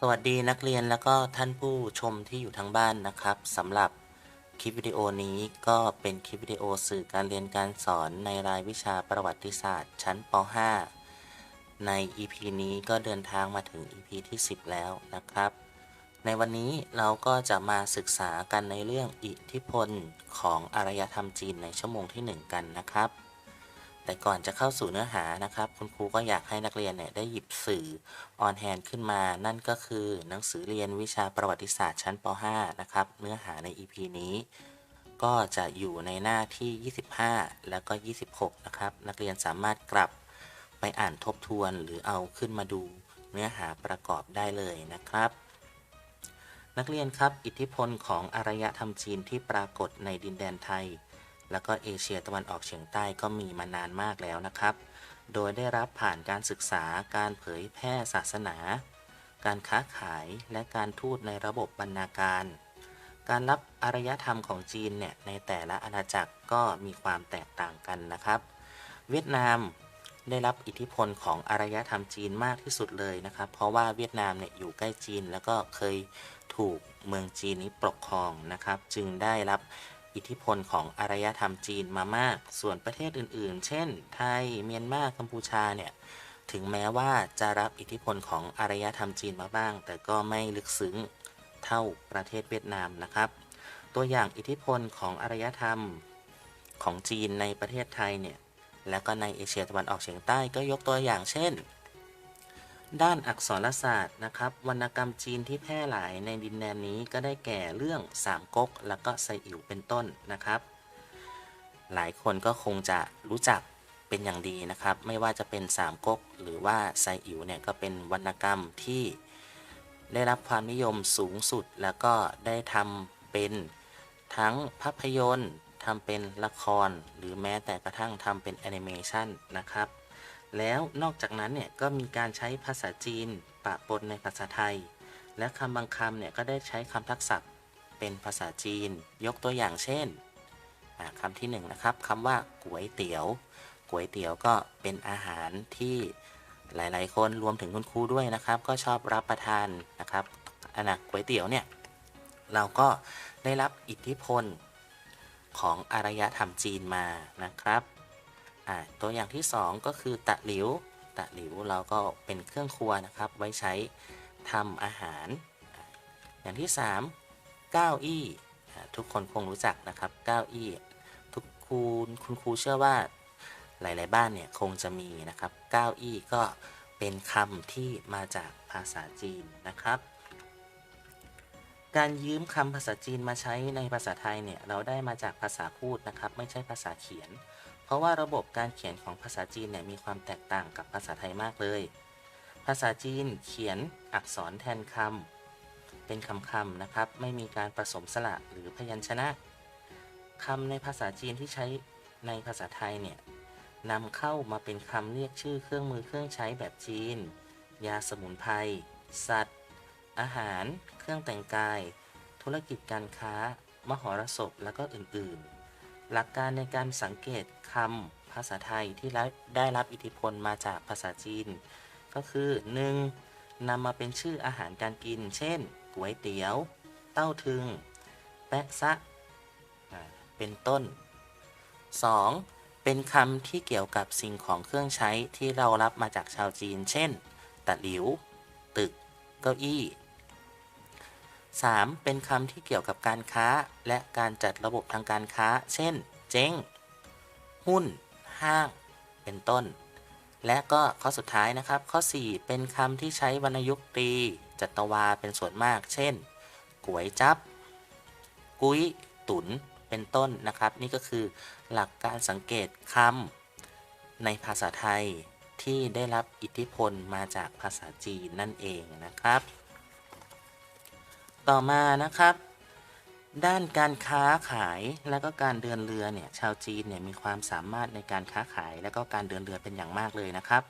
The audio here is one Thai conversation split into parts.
สวัสดีนักเรียนแล้วก็ท่านผู้ชมที่อยู่ทางบ้านนะครับสำหรับคลิปวิดีโอนี้ก็เป็นคลิปวิดีโอสื่อการเรียนการสอนในรายวิชาประวัติศาสตร์ ชั้นป .5 ใน EP นี้ก็เดินทางมาถึง EP ที่ 10 แล้วนะครับ ในวันนี้เราก็จะมาศึกษากันในเรื่องอิทธิพลของอารยธรรมจีนในชั่วโมงที่ 1 กันนะครับ แต่ก่อนจะเข้าสู่เนื้อหานะครับ คุณครูก็อยากให้นักเรียนเนี่ยได้หยิบสื่อออนแฮนขึ้นมา นั่นก็คือหนังสือเรียนวิชาประวัติศาสตร์ชั้นป .5 นะครับ เนื้อหาใน EP นี้ ก็จะอยู่ในหน้าที่ 25 แล้วก็ 26 นะครับ นักเรียนสามารถกลับไปอ่านทบทวนหรือเอาขึ้นมาดูเนื้อหาประกอบได้เลยนะครับ นักเรียนครับ อิทธิพลของอารยธรรมจีนที่ปรากฏในดินแดนไทย แล้วก็เอเชียตะวันออกเฉียงใต้ก็มีมานานมากแล้วนะครับ โดยได้รับผ่านการศึกษาการเผยแพร่ศาสนา การค้าขายและการทูตในระบบบรรณาการ การรับอารยธรรมของจีนเนี่ยในแต่ละอาณาจักรก็มีความแตกต่างกันนะครับ เวียดนามได้รับอิทธิพลของอารยธรรมจีนมากที่สุดเลยนะครับ เพราะว่าเวียดนามเนี่ยอยู่ใกล้จีนแล้วก็เคยถูกเมืองจีนนี้ปกครองนะครับ จึงได้รับ อิทธิพลของอารยธรรมจีนมามาก ส่วนประเทศอื่นๆ เช่น ไทย เมียนมากัมพูชาเนี่ย ถึงแม้ว่าจะรับอิทธิพลของอารยธรรมจีนมาบ้าง แต่ก็ไม่ลึกซึ้งเท่าประเทศเวียดนามนะครับ ตัวอย่างอิทธิพลของอารยธรรมของจีนในประเทศไทยเนี่ย และก็ในเอเชียตะวันออกเฉียงใต้ก็ยกตัวอย่างเช่น ด้านอักษรศาสตร์นะครับ วรรณกรรมจีนที่แพร่หลายในดินแดนนี้ก็ได้แก่เรื่องสามก๊กแล้วก็ไซอิ๋วเป็นต้นนะครับ หลายคนก็คงจะรู้จักเป็นอย่างดีนะครับ ไม่ว่าจะเป็นสามก๊กหรือว่าไซอิ๋วเนี่ยก็เป็นวรรณกรรมที่ได้รับความนิยมสูงสุด แล้วก็ได้ทำเป็นทั้งภาพยนตร์ทำเป็นละคร หรือแม้แต่กระทั่งทำเป็นแอนิเมชันนะครับ แล้วนอกจากนั้นเนี่ยก็มีการใช้ภาษาจีนปะปนในภาษาไทย และคำบางคำเนี่ยก็ได้ใช้คำทักษะเป็นภาษาจีน ยกตัวอย่างเช่นคำที่หนึ่งนะครับคำว่าก๋วยเตี๋ยวก๋วยเตี๋ยวก็เป็นอาหารที่หลายๆ คนรวมถึงคุณครูด้วยนะครับ ก็ชอบรับประทานนะครับอันนะก๋วยเตี๋ยวเนี่ยเราก็ได้รับอิทธิพลของอารยธรรมจีนมานะครับ อ่าตัวอย่างที่ 2 ก็คือตะหลิว ตะหลิวเราก็เป็นเครื่องครัวนะครับ ไว้ใช้ทำอาหาร อย่างที่ 3 เก้าอี้ ทุกคนคงรู้จักนะครับ เก้าอี้ ทุกคุณคุณครูเชื่อว่าหลาย ๆ บ้านเนี่ยคงจะมีนะครับ เก้าอี้ก็เป็นคำที่มาจากภาษาจีนนะครับ การยืมคำภาษาจีนมาใช้ในภาษาไทยเนี่ยเราได้มาจากภาษาพูดนะครับ ไม่ใช่ภาษาเขียน เพราะว่าระบบการเขียนของภาษาจีนเนี่ยมีความแตกต่างกับภาษาไทยมากเลย ภาษาจีนเขียนอักษรแทนคำเป็นคำคำๆนะครับ ไม่มีการผสมสระหรือพยัญชนะคำในภาษาจีนที่ใช้ในภาษาไทยเนี่ยนำเข้ามาเป็นคำเรียกชื่อเครื่องมือเครื่องใช้แบบจีน ยาสมุนไพร สัตว์ อาหาร เครื่องแต่งกาย ธุรกิจการค้า มหรสพ แล้วก็อื่นๆ หลักการในการสังเกตคำภาษาไทยที่ได้รับอิทธิพลมาจากภาษาจีน ก็คือ 1. นำมาเป็นชื่ออาหารการกิน เช่นก๋วยเตี๋ยว เต้าถึง แปะซะ เป็นต้น 2. เป็นคำที่เกี่ยวกับสิ่งของเครื่องใช้ที่เรารับมาจากชาวจีน เช่นตะหลิว ตึก เก้าอี้ 3. เป็นคำที่เกี่ยวกับการค้า และการจัดระบบทางการค้า เช่น เจ๊ง หุ้น ห้าง เป็นต้น และก็ข้อสุดท้ายนะครับ ข้อ 4 เป็นคำที่ใช้วรรณยุกต์ตีจัตวาเป็นส่วนมาก เช่นก๋วยจับ กุ้ย ตุน เป็นต้นนะครับ นี่ก็คือหลักการสังเกตคำในภาษาไทยที่ได้รับอิทธิพลมาจากภาษาจีนนั่นเองนะครับ ต่อมานะครับ ด้านการค้าขายและก็การเดินเรือเนี่ยชาวจีนเนี่ยมีความสามารถในการค้าขายและก็การเดินเรือเป็นอย่างมากเลยนะครับ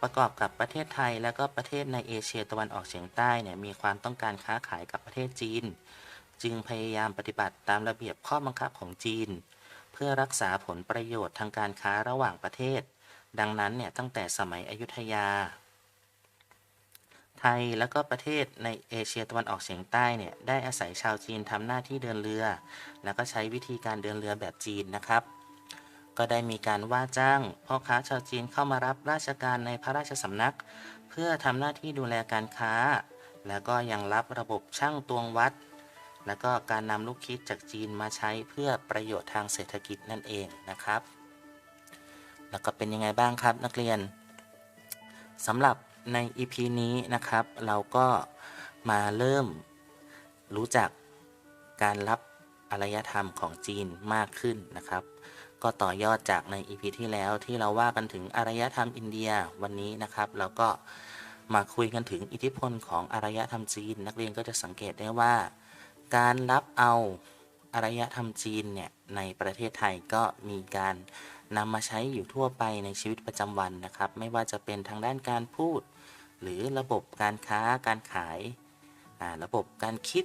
ประกอบกับประเทศไทยและก็ประเทศในเอเชียตะวันออกเฉียงใต้เนี่ยมีความต้องการค้าขายกับประเทศจีน จึงพยายามปฏิบัติตามระเบียบข้อบังคับของจีน เพื่อรักษาผลประโยชน์ทางการค้าระหว่างประเทศ ดังนั้นเนี่ยตั้งแต่สมัยอยุธยา ไทยแล้วก็ประเทศในเอเชียตะวันออกเฉียงใต้เนี่ยได้อาศัยชาวจีนทำหน้าที่เดินเรือ แล้วก็ใช้วิธีการเดินเรือแบบจีนนะครับ ก็ได้มีการว่าจ้างพ่อค้าชาวจีนเข้ามารับราชการในพระราชสำนัก เพื่อทำหน้าที่ดูแลการค้า แล้วก็ยังรับระบบช่างตวงวัด แล้วก็การนำลูกคิดจากจีนมาใช้เพื่อประโยชน์ทางเศรษฐกิจนั่นเองนะครับ แล้วก็เป็นยังไงบ้างครับนักเรียนสำหรับ ใน EP นี้นะครับ เราก็มาเริ่มรู้จักการรับอารยธรรมของจีนมากขึ้นนะครับ ก็ต่อยอดจากใน EP ที่แล้วที่เราว่ากันถึงอารยธรรมอินเดียวันนี้นะครับ เราก็มาคุยกันถึงอิทธิพลของอารยธรรมจีน นักเรียนก็จะสังเกตได้ว่า การรับเอาอารยธรรมจีนเนี่ยในประเทศไทยก็มีการ นำมาใช้อยู่ทั่วไปในชีวิตประจำวันนะครับ ไม่ว่าจะเป็นทางด้านการพูด หรือระบบการค้าการขายาระบบการคิด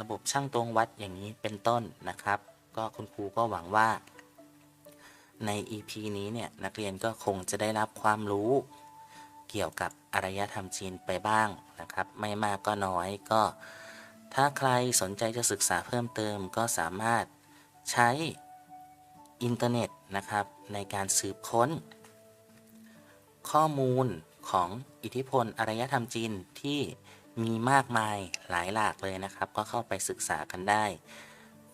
ระบบช่างตวงวัดอย่างนี้เป็นต้นนะครับ ก็คุณครูก็หวังว่า ใน EP นี้เนี่ยนักเรียนก็คงจะได้รับความรู้ เกี่ยวกับอารยธรรมจีนไปบ้างนะครับ ไม่มากก็น้อยก็ ถ้าใครสนใจจะศึกษาเพิ่มเติมก็สามารถใช้อินเทอร์เน็ตนะครับ ในการสืบค้น ข้อมูลของอิทธิพลอารยธรรมจีนที่มีมากมายหลายหลากเลยนะครับ ก็เข้าไปศึกษากันได้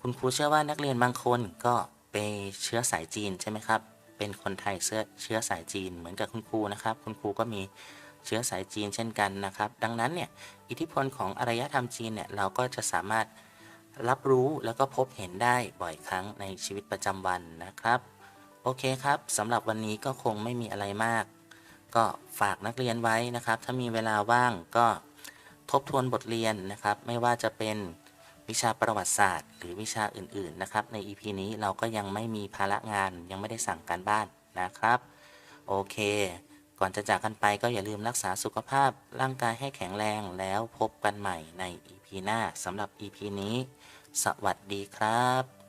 คุณครูเชื่อว่านักเรียนบางคนก็เป็นเชื้อสายจีนใช่ไหมครับ เป็นคนไทยเชื้อเชื้อสายจีนเหมือนกับคุณครูนะครับ คุณครูก็มีเชื้อสายจีนเช่นกันนะครับ ดังนั้นเนี่ยอิทธิพลของอารยธรรมจีนเนี่ยเราก็จะสามารถรับรู้แล้วก็พบเห็นได้บ่อยครั้งในชีวิตประจำวันนะครับ โอเคครับสำหรับวันนี้ก็คงไม่มีอะไรมาก ก็ฝากนักเรียนไว้นะครับ ถ้ามีเวลาว่างก็ทบทวนบทเรียนนะครับ ไม่ว่าจะเป็นวิชาประวัติศาสตร์ หรือวิชาอื่น ๆ นะครับ ใน EP นี้เราก็ยังไม่มีภาระงาน ยังไม่ได้สั่งการบ้านนะครับ โอเค ก่อนจะจากกันไปก็อย่าลืมรักษาสุขภาพร่างกายให้แข็งแรงแล้วพบกันใหม่ใน EP หน้าสำหรับ EP นี้ สวัสดีครับ